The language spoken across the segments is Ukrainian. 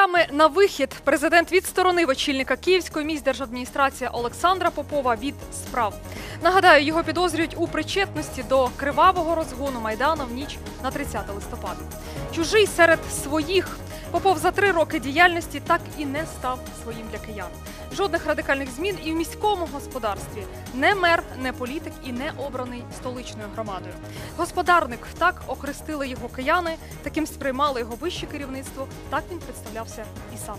Глядачами на вихід президент відсторонив очільника Київської міськдержадміністрації Олександра Попова від справ. Нагадаю, його підозрюють у причетності до кривавого розгону майдану в ніч на 30 листопада. Чужий серед своїх Попов за три роки діяльності так і не став своїм для киян. Жодних радикальних змін і в міському господарстві не мер, не політик і не обраний столичною громадою. Господарник так окрестили його кияни, таким сприймали його вище керівництво. Так він представлявся і сам.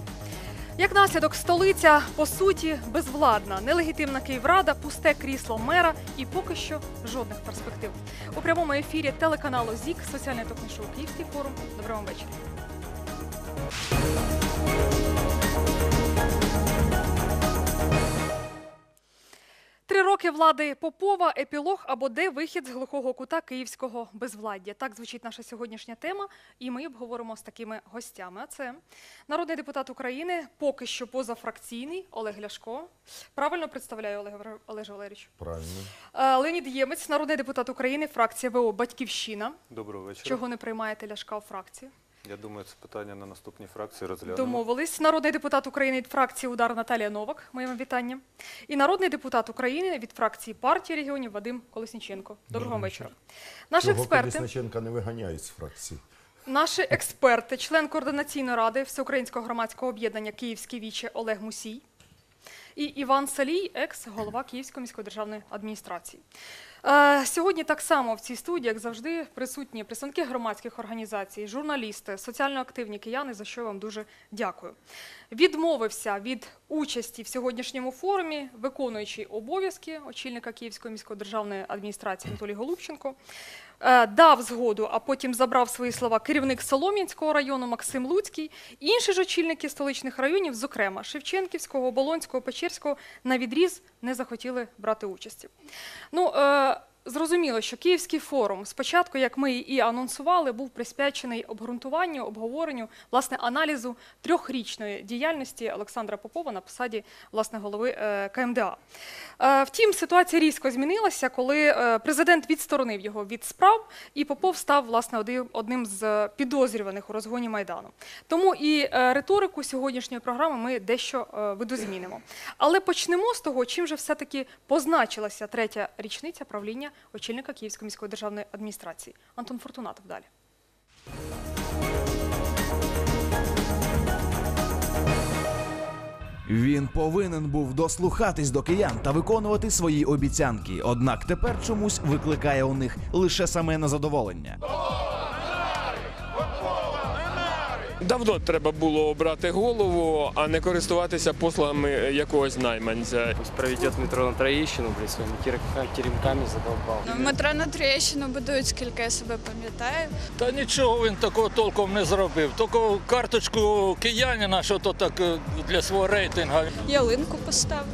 Як наслідок, столиця по суті безвладна, нелегітимна Київрада, пусте крісло мера і поки що жодних перспектив. У прямому ефірі телеканалу ЗІК, соціальне ток-шоу Київський форум. Доброго вечора. Три роки влади Попова, епілог або де вихід з глухого кута київського безвладдя. Так звучить наша сьогоднішня тема, і ми обговоримо з такими гостями. А це народний депутат України, поки що позафракційний Олег Ляшко. Правильно представляю Олег Олеже Валерійовичу. Правильно. Е, Леонід Ємець, народний депутат України, фракція ВО Батьківщина. Доброго вечора. Чого не приймаєте Ляшка у фракцію? Я думаю, це питання на наступній фракції розглянемо. Домовились. Народний депутат України від фракції Удар Наталія Новак. Моє вам вітання. І народний депутат України від фракції партії регіонів Вадим Колесніченко. Доброго Доброго вечора. Наші Чого експерти, Колісниченка не виганяють з фракції. наші експерти, член координаційної ради Всеукраїнського громадського об'єднання Київське віче Олег Мусій і Іван Салій, екс-голова Київської міської державної адміністрації. Е, Сьогодні так само в цій студії, як завжди, присутні представники громадських організацій, журналісти, соціально активні кияни, за що вам дуже дякую. Відмовився від участі в сьогоднішньому форумі, виконуючий обов'язки очільника Київської міської державної адміністрації Анатолій Голубченко. Е, Дав згоду, а потім забрав свої слова керівник Солом'янського району Максим Луцький. Інші ж очільники столичних районів, зокрема Шевченківського, Оболонського, Печерського, на відріз не захотіли брати участі. Ну, е, зрозуміло, що Київський форум спочатку, як ми і анонсували, був присвячений обґрунтуванню, обговоренню, власне, аналізу трьохрічної діяльності Олександра Попова на посаді власне голови е, КМДА. Е, Втім, ситуація різко змінилася, коли е, президент відсторонив його від справ, і Попов став власне одним з підозрюваних у розгоні майдану. Тому і риторику сьогоднішньої програми ми дещо видозмінимо. Але почнемо з того, чим же все-таки позначилася третя річниця правління очільника Київської міської державної адміністрації. Антон Фортунатов далі. Він повинен був дослухатись до киян та виконувати свої обіцянки. Однак тепер чомусь викликає у них лише саме незадоволення. Давно треба було обрати голову, а не користуватися послугами якогось найманця. Пусть проведет метро на Троєщину, блядь, своїми тір- теремками задолбал. Ну, Метро на Троєщину будують, скільки я себе пам'ятаю. Та нічого він такого толком не зробив. Тільки карточку киянина, що то так е, для свого рейтингу. Ялинку поставив.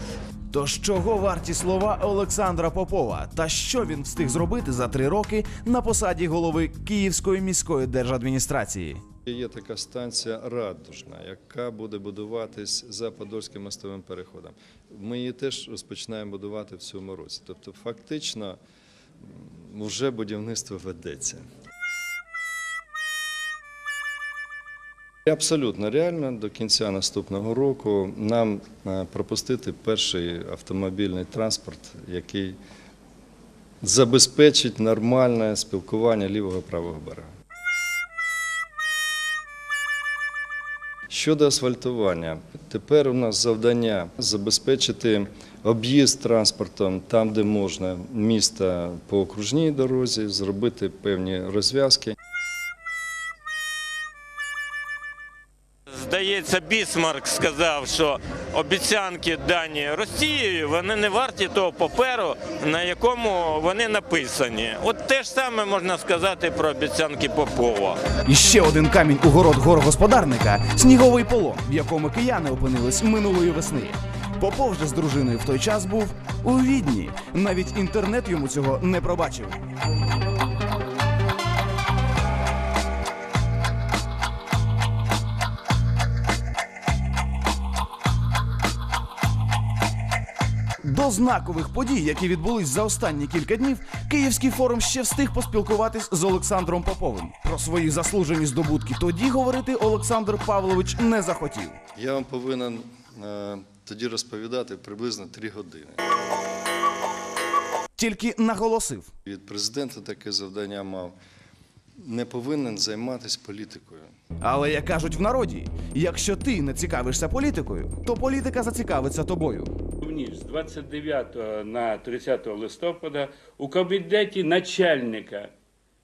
Тож чого варті слова Олександра Попова? Та що він встиг зробити за три роки на посаді голови Київської міської держадміністрації? Є така станція Радужна, яка буде будуватись за Подольським мостовим переходом. Ми її теж розпочинаємо будувати в цьому році. Тобто, фактично, вже будівництво ведеться. Абсолютно реально до кінця наступного року нам е, пропустити перший автомобільний транспорт, який забезпечить нормальне спілкування лівого правого берега. Щодо асфальтування, тепер у нас завдання забезпечити об'їзд транспортом там, де можна, міста по окружній дорозі, зробити певні розв'язки. Здається, Бісмарк сказав, що обіцянки дані Росією вони не варті того паперу, на якому вони написані. От те ж саме можна сказати про обіцянки Попова. І ще один камінь у город горогосподарника сніговий полон, в якому кияни опинились минулої весни. Попов же з дружиною в той час був у відні. Навіть інтернет йому цього не пробачив. До знакових подій, які відбулись за останні кілька днів, Київський форум ще встиг поспілкуватись з Олександром Поповим. Про свої заслужені здобутки тоді говорити Олександр Павлович не захотів. Я вам повинен е, тоді розповідати приблизно три години. Тільки наголосив. Від президента таке завдання мав. Не повинен займатися політикою. Але як кажуть в народі, якщо ти не цікавишся політикою, то політика зацікавиться тобою. З 29 на 30 листопада у кабінеті начальника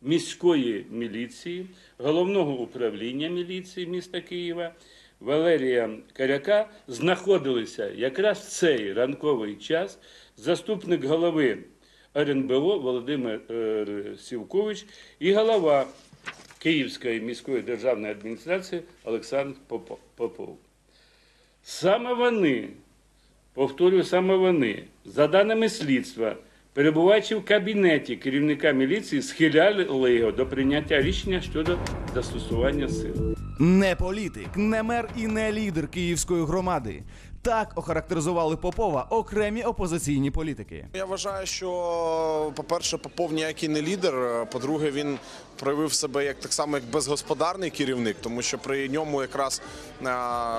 міської міліції, головного управління міліції міста Києва Валерія Каряка знаходилися якраз в цей ранковий час заступник голови РНБО Володимир е, Сівкович і голова Київської міської державної адміністрації Олександр Попов. Саме вони Повторюю, саме вони, за даними слідства, перебуваючи в кабінеті керівника міліції, схиляли його до прийняття рішення щодо застосування сил. Не політик, не мер і не лідер київської громади. Так охарактеризували Попова окремі опозиційні політики. Я вважаю, що, по-перше, Попов ніякий не лідер. По-друге, він проявив себе як так само як безгосподарний керівник, тому що при ньому якраз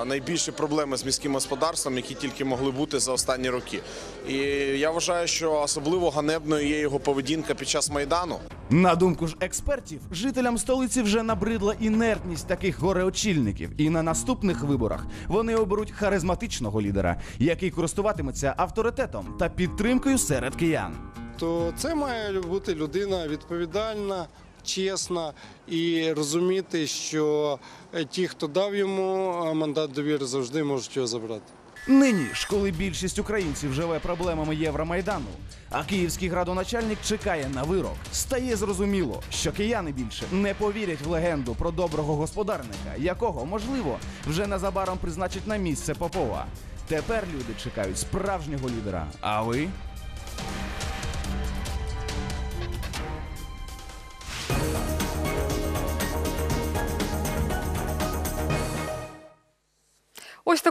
найбільші проблеми з міським господарством, які тільки могли бути за останні роки. І я вважаю, що особливо ганебною є його поведінка під час майдану. На думку ж експертів, жителям столиці вже набридла інертність таких гореочільників, і на наступних виборах вони оберуть харизматичного лідера, який користуватиметься авторитетом та підтримкою серед киян. то це має бути людина відповідальна, чесна і розуміти, що е, ті, хто дав йому е, мандат довіри, завжди можуть його забрати. Нині ж, коли більшість українців живе проблемами Євромайдану, а київський градоначальник чекає на вирок, стає зрозуміло, що кияни більше не повірять в легенду про доброго господарника, якого, можливо, вже незабаром призначать на місце Попова. Тепер люди чекають справжнього лідера. А ви?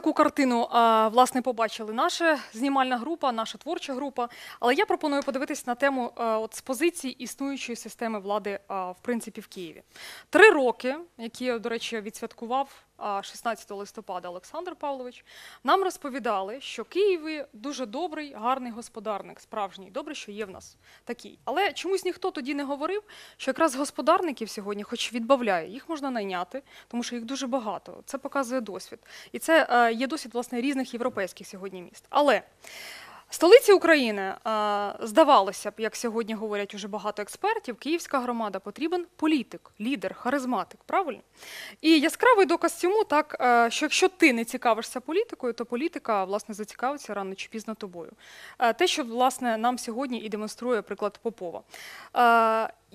Таку картину власне побачили наша знімальна група, наша творча група. Але я пропоную подивитись на тему а, от з позиції існуючої системи влади в принципі в Києві. Три роки, які до речі відсвяткував 16 листопада Олександр Павлович, нам розповідали, що Києві дуже добрий, гарний господарник, справжній. Добре, що є в нас такий. Але чомусь ніхто тоді не говорив, що якраз господарників сьогодні, хоч відбавляє, їх можна найняти, тому що їх дуже багато. Це показує досвід. І це е, є досвід власне різних європейських сьогодні міст. Але столиці України, е, здавалося б, як сьогодні говорять уже багато експертів, київська громада потрібен політик, лідер, харизматик. Правильно? І яскравий доказ цьому так, е, що якщо ти не цікавишся політикою, то політика власне зацікавиться рано чи пізно тобою. Е, Те, що власне нам сьогодні і демонструє приклад Попова.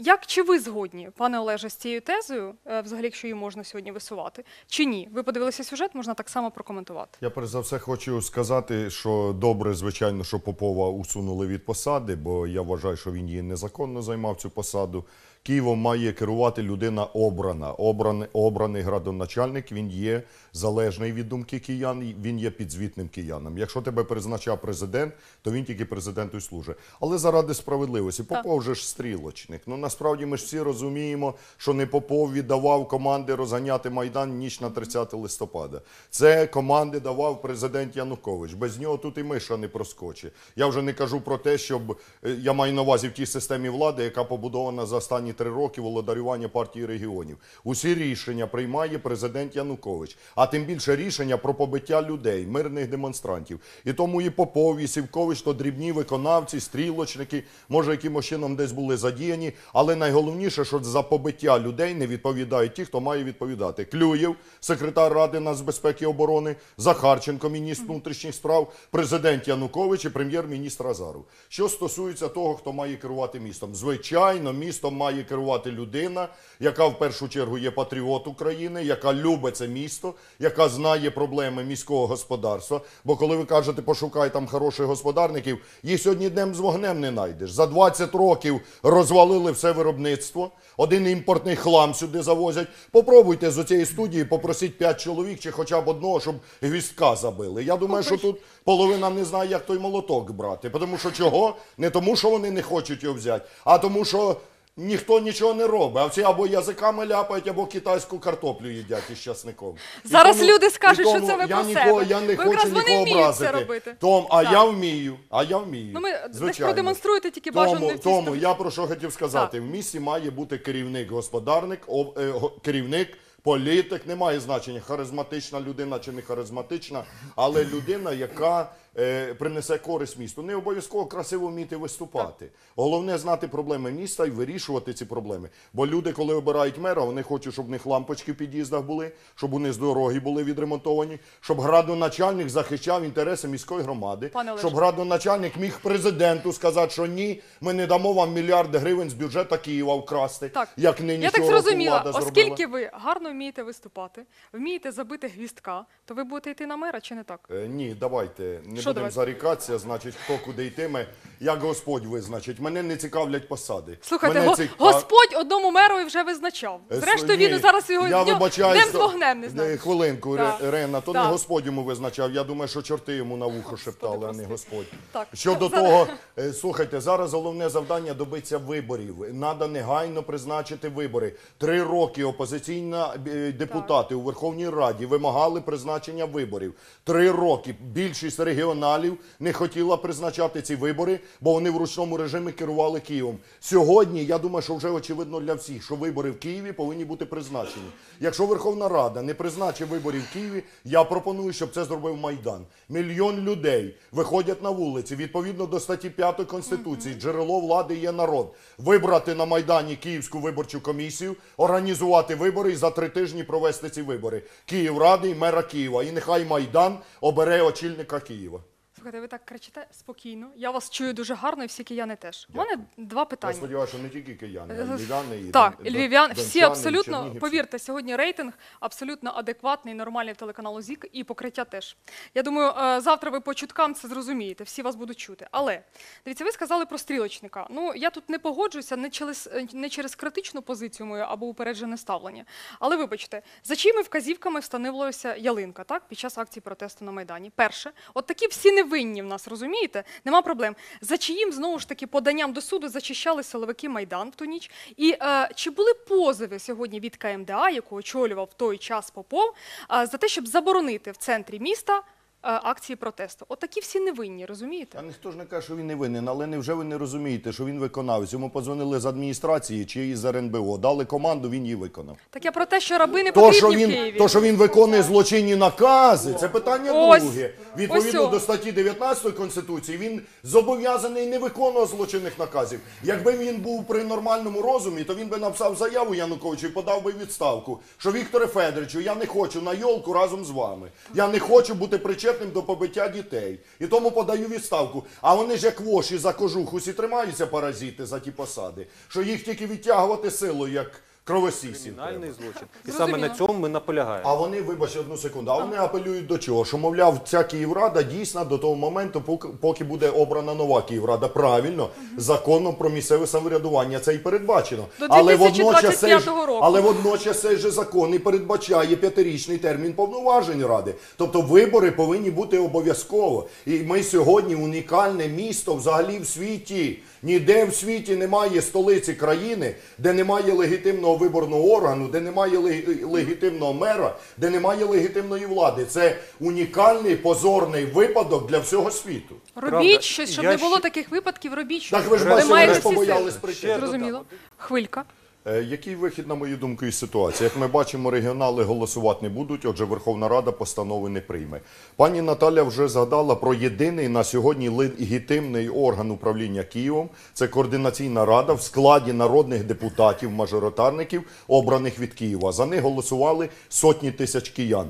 Як чи ви згодні, пане Олеже, з цією тезою, е, взагалі, якщо її можна сьогодні висувати, чи ні? Ви подивилися сюжет, можна так само прокоментувати. Я перш за все хочу сказати, що добре, звичайно, що Попова усунули від посади, бо я вважаю, що він її незаконно займав цю посаду. Києвом має керувати людина обрана. Обраний, обраний градоначальник, він є залежний від думки киян, він є підзвітним киянам. Якщо тебе призначав президент, то він тільки президенту й служить. Але заради справедливості, Попов же ж стрілочник. Ну насправді ми ж всі розуміємо, що не Попов віддавав команди розганяти Майдан ніч на 30 листопада. Це команди давав президент Янукович. Без нього тут і миша не проскочить. Я вже не кажу про те, щоб е, я маю на увазі в тій системі влади, яка побудована за останні три роки володарювання партії регіонів. Усі рішення приймає президент Янукович, а тим більше рішення про побиття людей, мирних демонстрантів. І тому і Попов, і Сівкович то дрібні виконавці, стрілочники, може, якимось чином десь були задіяні. Але найголовніше, що за побиття людей не відповідають ті, хто має відповідати. Клюєв, секретар Ради нацбезпеки і оборони, Захарченко, міністр внутрішніх справ, президент Янукович і прем'єр-міністр Азаров. Що стосується того, хто має керувати містом, звичайно, містом має керувати людина, яка в першу чергу є патріот України, яка любить це місто, яка знає проблеми міського господарства. Бо коли ви кажете, пошукай там хороших господарників, їх сьогодні днем з вогнем не знайдеш. За 20 років розвалили все. виробництво, один імпортний хлам сюди завозять. Попробуйте з цієї студії попросіть 5 чоловік чи хоча б одного, щоб гвіздка забили. Я думаю, що тут половина не знає, як той молоток брати. Тому що чого? Не тому, що вони не хочуть його взяти, а тому, що ніхто нічого не робить. А всі або язиками ляпають, або китайську картоплю їдять із часником. Зараз люди скажуть, і що це ви я про нікого, себе. Я не Бо хочу нікого вміють це образити. робити. Том, а Так. я вмію, а я вмію. Ну, ми десь Звичайно. продемонструєте тільки бажано Тому, тому я про що хотів сказати. В місті має бути керівник, господарник, об- е, керівник, політик, немає значення, харизматична людина чи не харизматична, але людина, яка принесе користь місту. Не обов'язково красиво вміти виступати. Головне знати проблеми міста і вирішувати ці проблеми. Бо люди, коли обирають мера, вони хочуть, щоб в них лампочки в під'їздах були, щоб у них дороги були відремонтовані, щоб градоначальник захищав інтереси міської громади, Пане щоб градоначальник міг президенту сказати, що ні, ми не дамо вам мільярди гривень з бюджету Києва вкрасти, Так. як нині Я так зрозуміла, оскільки ви гарно вмієте виступати, вмієте забити гвіздка, то ви будете йти на мера чи не так? Е, Ні, давайте не будемо давайте? зарікатися, значить, хто куди йтиме, як Господь визначить. Мене не цікавлять посади. Слухайте, Мене го- цік- Господь одному мерові вже визначав. Е, Зрештою, ні, він зараз його я днем, днем з вогнем не Е, знає. Хвилинку, Так. Рена, то Так. не Господь йому визначав. Я думаю, що чорти йому на вухо шептали, а не Господь. Так. Щодо Зараз- того, е, слухайте, зараз головне завдання добитися виборів. Надо негайно призначити вибори. Три роки опозиційна е, депутати у Верховній Раді вимагали призначення виборів. Три роки більшість регіоналів не хотіла призначати ці вибори, бо вони в ручному режимі керували Києвом. Сьогодні я думаю, що вже очевидно для всіх, що вибори в Києві повинні бути призначені. Якщо Верховна Рада не призначить виборів в Києві, я пропоную, щоб це зробив Майдан. Мільйон людей виходять на вулиці відповідно до статті 5 Конституції. Джерело влади є народ. Вибрати на Майдані Київську виборчу комісію, організувати вибори і за три тижні провести ці вибори. Київради і мера Києва. І нехай Майдан обере очільника Києва. Слухайте, ви так кричите спокійно. Я вас чую дуже гарно, і всі кияни теж. У мене два питання. Я сподіваюся, що не тільки кияни, а й Е, львів'яни і Так, дон- львів'ян, дончани, всі і абсолютно, чернігівці. повірте, сьогодні рейтинг абсолютно адекватний, нормальний в телеканалу ЗІК і покриття теж. Я думаю, е, завтра ви по чуткам це зрозумієте, всі вас будуть чути. Але дивіться, ви сказали про стрілочника. Ну я тут не погоджуюся не через е, не через критичну позицію мою або упереджене ставлення. Але вибачте, за чиїми вказівками встановлювалася ялинка так під час акції протесту на майдані? Перше, от такі всі невинні в нас, розумієте? Нема проблем. За чиїм знову ж таки поданням до суду зачищали силовики майдан в ту ніч? І е, чи були позови сьогодні від КМДА, яку очолював в той час Попов, е, за те, щоб заборонити в центрі міста акції протесту? От такі всі невинні, розумієте? Та ніхто ж не каже, що він не винен, але невже ви не розумієте, що він виконавець? Йому подзвонили з адміністрації чи із РНБО, дали команду, він її виконав. Так я про те, що раби не То потрібні що, в він, Києві. то, що він виконує злочинні накази, це питання Ось. друге. Відповідно Ось до статті 19 Конституції, він зобов'язаний не виконувати злочинних наказів. Якби він був при нормальному розумі, то він би написав заяву Януковичу і подав би відставку. Що Вікторе Федоровичу, я не хочу на йолку разом з вами. Я не хочу бути причетним до побиття дітей. І тому подаю відставку. А вони ж як воші за кожух усі тримаються паразити за ті посади, що їх тільки відтягувати силою, як кровосісів. Кримінальний злочин. І саме на цьому ми наполягаємо. А вони, вибачте, одну секунду, а вони апелюють до чого? Що, мовляв, ця Київрада дійсна до того моменту, поки, поки буде обрана нова Київрада. Правильно, законом про місцеве самоврядування це і передбачено. До але водночас 2025 цей ж, року. але водночас цей же закон і передбачає п'ятирічний термін повноважень Ради. Тобто вибори повинні бути обов'язково. І ми сьогодні унікальне місто взагалі в світі. Ніде в світі немає столиці країни, де немає легітимного виборного органу, де немає легітимного мера, де немає легітимної влади. Це унікальний позорний випадок для всього світу. Робіть щось, щоб я не було ще- таких випадків, робіть щось. Так ви ж бачите, ви ж побоялись прийти. Зрозуміло. Хвилька. Е, Який вихід, на мою думку, із ситуації? Як ми бачимо, регіонали голосувати не будуть, отже, Верховна Рада постанови не прийме. Пані Наталя вже згадала про єдиний на сьогодні легітимний орган управління Києвом. Це координаційна рада в складі народних депутатів, мажоритарників, обраних від Києва. За них голосували сотні тисяч киян.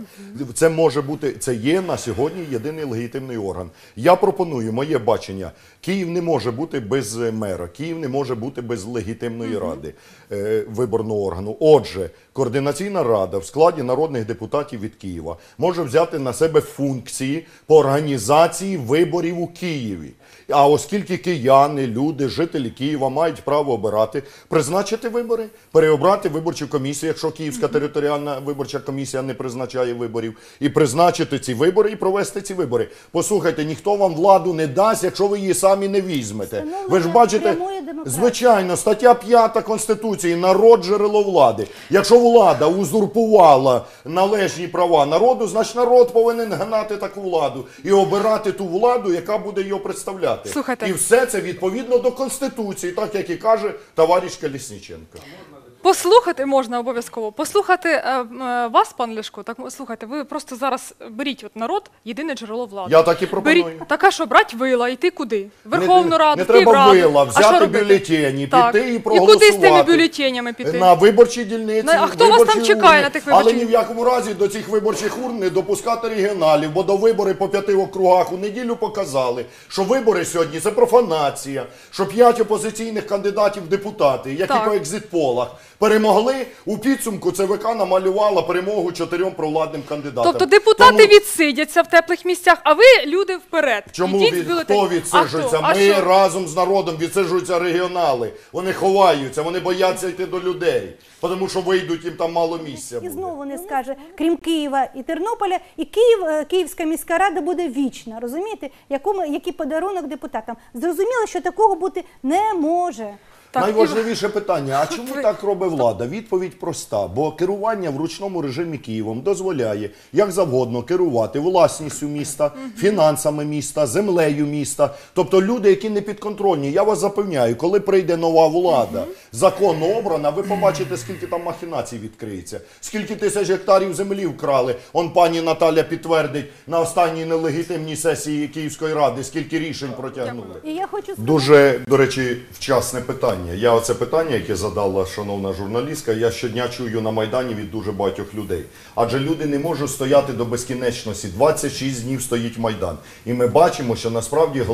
Це може бути, це є на сьогодні єдиний легітимний орган. Я пропоную моє бачення. Київ не може бути без е, мера, Київ не може бути без легітимної ради е, виборного органу. Отже, координаційна рада в складі народних депутатів від Києва може взяти на себе функції по організації виборів у Києві. А оскільки кияни, люди, жителі Києва мають право обирати, призначити вибори, переобрати виборчу комісію, якщо Київська територіальна виборча комісія не призначає виборів, і призначити ці вибори і провести ці вибори. Послухайте, ніхто вам владу не дасть, якщо ви її самі не візьмете. Ви ж бачите, звичайно, стаття 5 Конституції народ джерело влади. Якщо влада узурпувала належні права народу, значить народ повинен гнати таку владу і обирати ту владу, яка буде його представляти. Слухайте. І все це відповідно до Конституції, так як і каже товариш Колісніченко. Послухати можна обов'язково. Послухати е, е, вас, пан Ляшко, так слухайте, ви просто зараз беріть от народ, єдине джерело влади. Я так і пропоную. Беріть, так а що, брать вила, йти куди? Верховну Раду, не треба Київраду. вила, А що взяти робити? бюлетені, Так. піти і І куди з тими бюлетенями піти? На виборчій дільниці. На- а хто вас там чекає урни. на тих Але ні в якому разі до цих виборчих урн не допускати регіоналів, бо до вибори по п'яти округах у неділю показали, що вибори сьогодні це профанація, що п'ять опозиційних кандидатів в депутати, які Так. по екзитполах перемогли, у підсумку ЦВК намалювала перемогу чотирьом провладним кандидатам. Тобто депутати Тому- відсидяться в теплих місцях, а ви, люди, вперед. Чому від, хто відсиджується? А хто? А Ми разом з народом відсиджуються регіонали. Вони ховаються, вони бояться йти до людей, тому що вийдуть їм там мало місця. І знову не скаже, крім Києва і Тернополя, і Київ, е, Київська міська рада буде вічна. Розумієте, Якому, який подарунок депутатам? Зрозуміло, що такого бути не може. Найважливіше питання: а чому так робить влада? Відповідь проста: бо керування в ручному режимі Києвом дозволяє як завгодно керувати власністю міста, фінансами міста, землею міста. Тобто люди, які не підконтрольні. Я вас запевняю, коли прийде нова влада, законно обрана, ви побачите, скільки там махінацій відкриється, скільки тисяч гектарів землі вкрали. Он пані Наталя підтвердить на останній нелегітимній сесії Київської ради, скільки рішень протягнули. І я хочу сказати, Дуже, до речі, вчасне питання. Я оце питання, яке задала шановна журналістка, я щодня чую на Майдані від дуже багатьох людей. Адже люди не можуть стояти до безкінечності. 26 днів стоїть Майдан. І ми бачимо, що насправді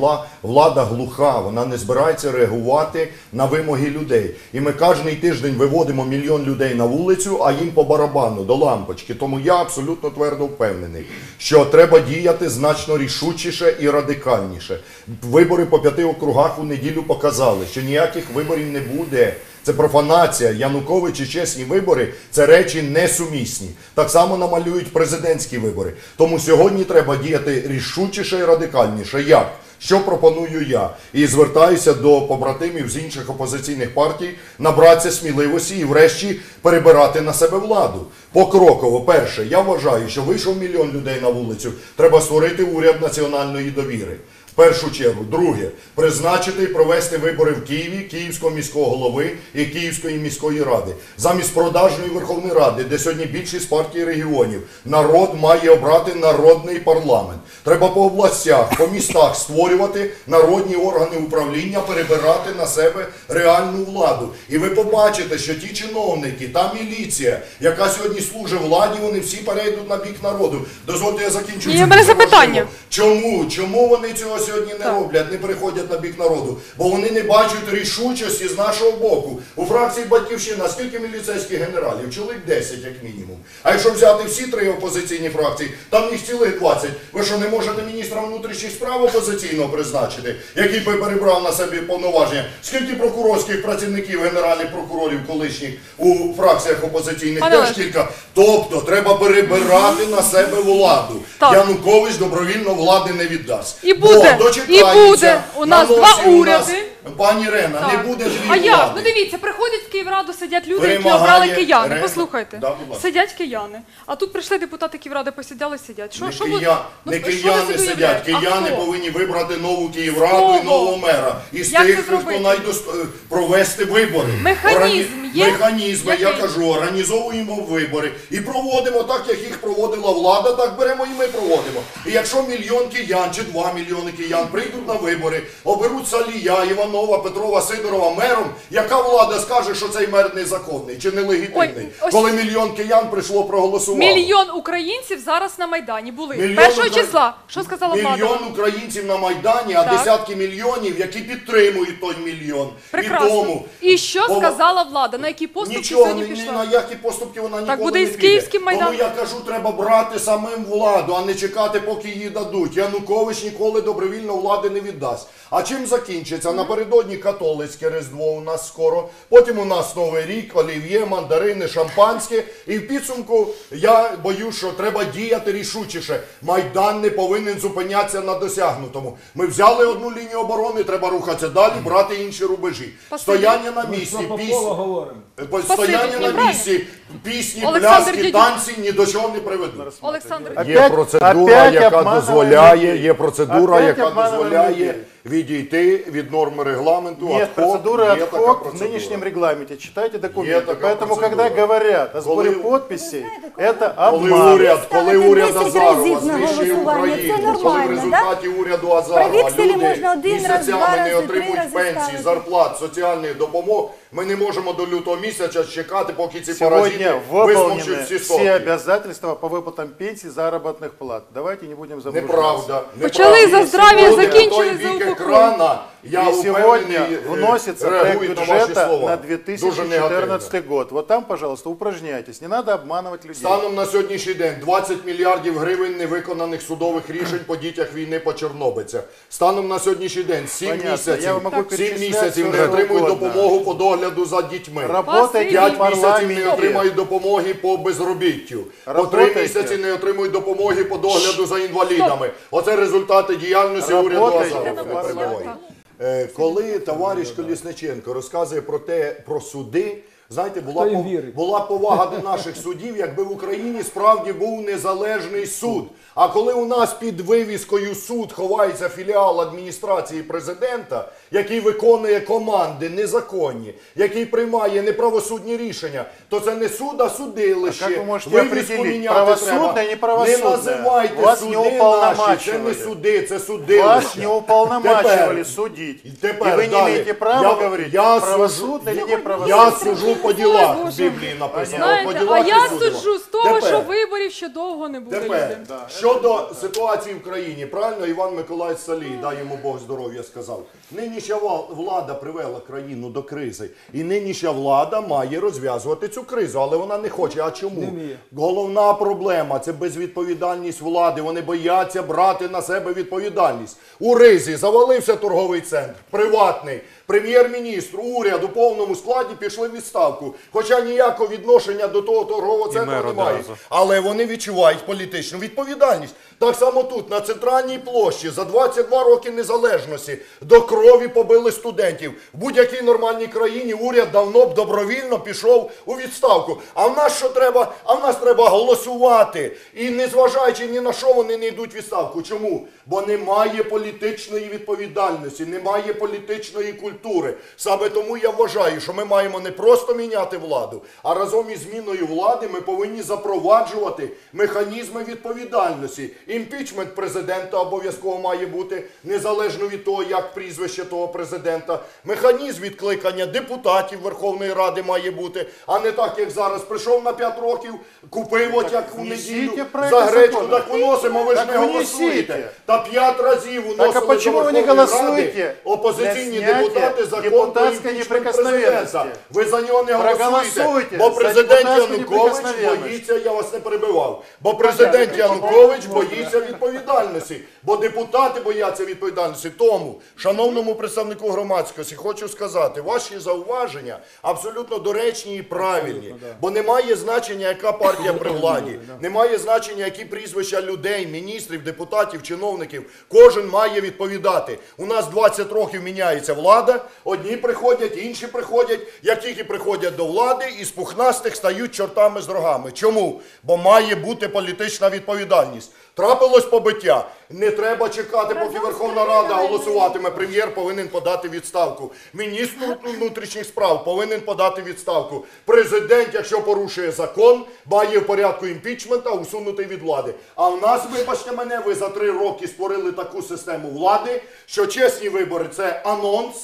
влада глуха, вона не збирається реагувати на вимоги людей. І ми кожний тиждень виводимо мільйон людей на вулицю, а їм по барабану, до лампочки. Тому я абсолютно твердо впевнений, що треба діяти значно рішучіше і радикальніше. Вибори по п'яти округах у неділю показали, що ніяких виборів не буде. Це профанація. Янукович і чесні вибори це речі несумісні. Так само намалюють президентські вибори. Тому сьогодні треба діяти рішучіше і радикальніше. Як? Що пропоную я? І звертаюся до побратимів з інших опозиційних партій набратися сміливості і врешті перебирати на себе владу. Покроково, перше, я вважаю, що вийшов мільйон людей на вулицю. Треба створити уряд національної довіри. Першу чергу, друге, призначити і провести вибори в Києві, Київського міського голови і Київської міської ради. Замість продажної Верховної Ради, де сьогодні більшість партій регіонів, народ має обрати народний парламент. Треба по областях, по містах створювати народні органи управління, перебирати на себе реальну владу. І ви побачите, що ті чиновники, та міліція, яка сьогодні служить владі, вони всі перейдуть на бік народу. Дозвольте, я закінчу. В мене запитання. Чому? Чому вони цього сьогодні не роблять, не переходять на бік народу? Бо вони не бачать рішучості з нашого боку. У фракції Батьківщина скільки міліцейських генералів? Чоловік 10, як мінімум. А якщо взяти всі три опозиційні фракції, там їх цілих 20. Ви що не можете міністра внутрішніх справ опозиційного призначити, який би перебрав на себе повноваження? Скільки прокурорських працівників, генеральних прокурорів колишніх у фракціях опозиційних теж кілька. Тобто треба перебирати на себе владу. Так. Янукович добровільно влади не віддасть. І буде, Бо дочекається, і буде. У нас два уряди. Пані Так. не буде дві А як? Ну дивіться, приходять в Київраду, сидять люди, які обрали кияни. Послухайте, Да, будь ласка. сидять кияни. А тут прийшли депутати Київради, посидяли, сидять. Що, не що кия... ви- не що ви кияни собі сидять, уявляєте? А кияни хто? повинні вибрати нову Київраду Кого? і нового мера. І з Як тих, хто зробити? найдос... е, провести вибори. Механізм є? Механізми, я Який? кажу, організовуємо вибори і проводимо так, як їх проводила влада, так беремо і ми проводимо. І якщо мільйон киян чи два мільйони киян прийдуть на вибори, оберуть Салія, Іванова, Петрова, Сидорова мером, яка влада скаже, що цей мер незаконний чи нелегітимний? Ой, ось- Коли мільйон киян прийшло проголосувало. Мільйон українців зараз на Майдані були. Мільйон Першого укра- числа. Що сказала влада? Мільйон українців на Майдані, а Так. десятки мільйонів, які підтримують той мільйон. І Прекрасно. тому І що Пов- сказала влада? На які поступки Нічого, сьогодні ні, ні пішла? на які поступки вона ніколи буде не з піде. Київським Тому я кажу, треба брати самим владу, а не чекати, поки її дадуть. Янукович ніколи добровільно влади не віддасть. А чим закінчиться? Напередодні католицьке Різдво у нас скоро, потім у нас Новий рік, олів'є, мандарини, шампанське. І в підсумку я боюсь, що треба діяти рішучіше. Майдан не повинен зупинятися на досягнутому. Ми взяли одну лінію оборони, треба рухатися далі, брати інші рубежі. Стояння на місці, пісні. Стояння на місці, пісні, пляски, танці ні до чого не приведуть. Олександр, Є процедура, яка дозволяє, є процедура, яка дозволяє відійти від норми регламенту. Нет, ad hoc. процедура Є ad така hoc в процедура. нынешнем регламенте. Читайте Є документы. така Поэтому, процедура. когда говорят о сборе Коли- подписей, это Коли обман. уряд, коли Ставити уряд 10 Азарова разів на знищує голосування, це Україну, коли в нормально, результаті уряду Азарова При векселі люди можна один раз, два місяцями рази, не три отримують рази пенсії, ставити. зарплат, соціальних допомог, ми не можемо до лютого місяця чекати, поки ці Сегодня паразити висмучуть выполнены всі все соки. обязательства по выплатам пенсий, заработных плат. Давайте не будем заблуждаться. Неправда. Почали неправда. за здрав'я, Сьогодні закінчили на той за бік екрана, я и сегодня е, вносится проект бюджета на Дуже 2014 негативно. год. Вот там, пожалуйста, упражняйтесь. Не надо обманывать людей. Станом на сьогоднішній день 20 мільярдів гривень невиконаних судових рішень по дітях війни по чорнобильцях. Станом на сьогоднішній день 7 Понятно. місяців, Я вам можу 7 перечисляти місяців не отримують допомогу по догляду за дітьми. Работайте 5 в місяців не отримають допомоги по безробіттю. По 3 Работайте. місяці не отримують допомоги по догляду за інвалідами. Оце результати діяльності уряду. Азарова. Е, Коли товариш Колісниченко розказує про те, про суди, знаєте, була, їм вірить? була повага до наших судів, якби в Україні справді був незалежний суд. А коли у нас під вивіскою суд ховається філіал адміністрації президента, який виконує команди незаконні, який приймає неправосудні рішення, то це не суд, а судилище. А як ви можете Вивіску міняти треба. і неправосудне? Не називайте Вас не суди наші, це не суди, це судилище. Вас не уполномачивали Тепер- судить. Тепер, и вы не имеете права Я- говорить, я правосудно сужу- или Я неправосудно. По ділах в Біблії написано. знаєте, по а ділах я і суджу з того, Тепер- що виборів ще довго не буде. Тепер люди. щодо ситуації в країні, правильно Іван Миколаївич Салій, дай йому Бог здоров'я, сказав. Нинішня ва- влада привела країну до кризи, і нинішня влада має розв'язувати цю кризу, але вона не хоче. А чому? Головна проблема це безвідповідальність влади. Вони бояться брати на себе відповідальність. У ризі завалився торговий центр, приватний. Прем'єр-міністр, уряд у повному складі пішли в відставку. Хоча ніякого відношення до того торгового центру немає. одразу. Але вони відчувають політичну відповідальність. Так само тут, на центральній площі, за 22 роки незалежності до крові побили студентів. В будь-якій нормальній країні уряд давно б добровільно пішов у відставку. А в нас що треба? А в нас треба голосувати. І незважаючи ні на що вони не йдуть в відставку. Чому? Бо немає політичної відповідальності, немає політичної культури. Саме тому я вважаю, що ми маємо не просто міняти владу, а разом із зміною влади ми повинні запроваджувати механізми відповідальності. Імпічмент президента обов'язково має бути незалежно від того, як прізвище того президента. Механізм відкликання депутатів Верховної Ради має бути, а не так, як зараз прийшов на 5 років, купив от як у неділю за гречку, закону. так виносимо, ви ж Так не голосуєте. Та п'ять разів уносили а до Верховної Ради опозиційні депутати закон про імпічмент президента. Ви за нього не Проголосуйте бо президент Янукович боїться, я вас не перебивав, бо президент Янукович боїться відповідальності, бо депутати бояться відповідальності. Тому, шановному представнику громадськості, хочу сказати, ваші зауваження абсолютно доречні і правильні, бо немає значення, яка партія при владі, немає значення, які прізвища людей, міністрів, депутатів, чиновників. Кожен має відповідати. У нас 20 років міняється влада, одні приходять, інші приходять, як тільки приходять до влади, із пухнастих стають чортами з рогами. Чому? Бо має бути політична відповідальність. Трапилось побиття. Не треба чекати, поки Верховна Рада голосуватиме. Прем'єр повинен подати відставку. Міністр внутрішніх справ повинен подати відставку. Президент, якщо порушує закон, має в порядку імпічмента усунути від влади. А в нас, вибачте мене, ви за три роки створили таку систему влади, що чесні вибори це анонс.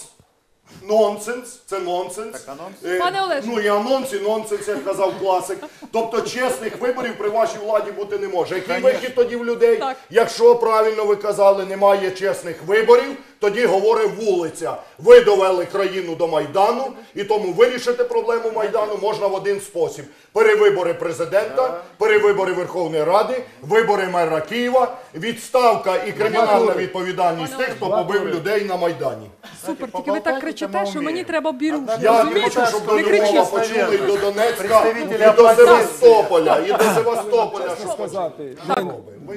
Нонсенс, це нонсенс. Е, Пане Олеже. Ну і анонс, і нонсенс, як казав класик. Тобто чесних виборів при вашій владі бути не може. Який вихід тоді в людей? Так. Якщо правильно ви казали, немає чесних виборів, тоді говорить вулиця. Ви довели країну до Майдану, і тому вирішити проблему Майдану можна в один спосіб: перевибори президента, перевибори Верховної Ради, вибори мера Києва, відставка і кримінальна відповідальність тих, хто побив людей на Майдані. Супер, тільки ви так кричите, що мені треба бірушку. Я розумієте? хочу, щоб до Львова почули і до Донецька, і до. Севастополя, і до Севастополя. Що сказати. Мы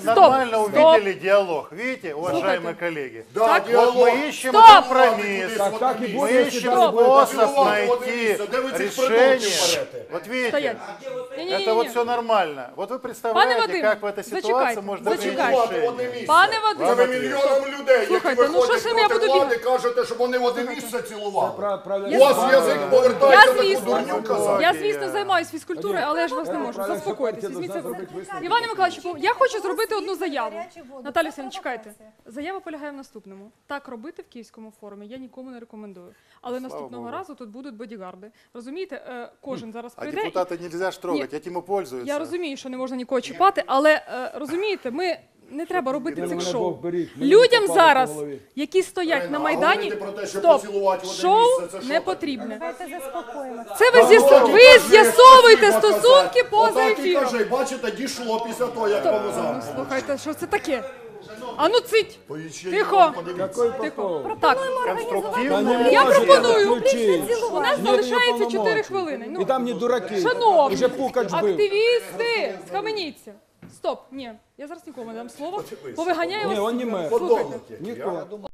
Стоп, нормально стоп. увидели диалог. Видите, уважаемые коллеги? Да, Вот диалог. мы ищем Стоп. компромисс. Так, так и мы будет, ищем если даже будет способ диалог. найти Вот где вы этих решение. придурков берете? Вот видите, Стоять. Ні-ні-ні. это вот все нормально. Вот вы Пане представляете, Вадим, как в этой ситуации зачекайте, можно принять зачекайте. решение. Пане Це ви Вадим, мільйонам людей, які Слухайте, ну виходять що ж я проти буду влади, кажете, щоб вони в одне місце цілували. правильно. У вас язик я повертається таку звісно, дурню казати. я звісно займаюся фізкультурою, але я ж вас не можу. Заспокойтесь, візьміть це. Іване Миколаївичу, я хочу зробити одну заяву. Наталю Васильівна, чекайте. Заява полягає в наступному. Так робити в Київському форумі я нікому не рекомендую. Але наступного Богу. разу тут будуть бодігарди. Розумієте, е, кожен зараз А прийде. і- депутата нельзя ж трогать, Я этим и пользуются. Я розумію, що не можна нікого чіпати, але е, розумієте, ми не треба робити цих шоу. Людям зараз, які стоять на Майдані, про те, що стоп, поцілувати шоу не потрібне. Давайте заспокоїмося. Це ви, з'ясу... Отак ви з'ясовуєте стосунки поза Отак і ефіром. кажи, бачите, дійшло після того, як вам Ну, замку. слухайте, що це таке? А ну цить! Тихо! Тихо. Так, я пропоную. У нас залишається ні, 4 хвилини. Ну, І там не дураки. Шановні, Уже пукач бив. активісти, схаменіться. Стоп, ні, я зараз нікому не дам слово. Повиганяю Ні, вас. он не мер. Слухайте. Подонок який, а? Ніхто.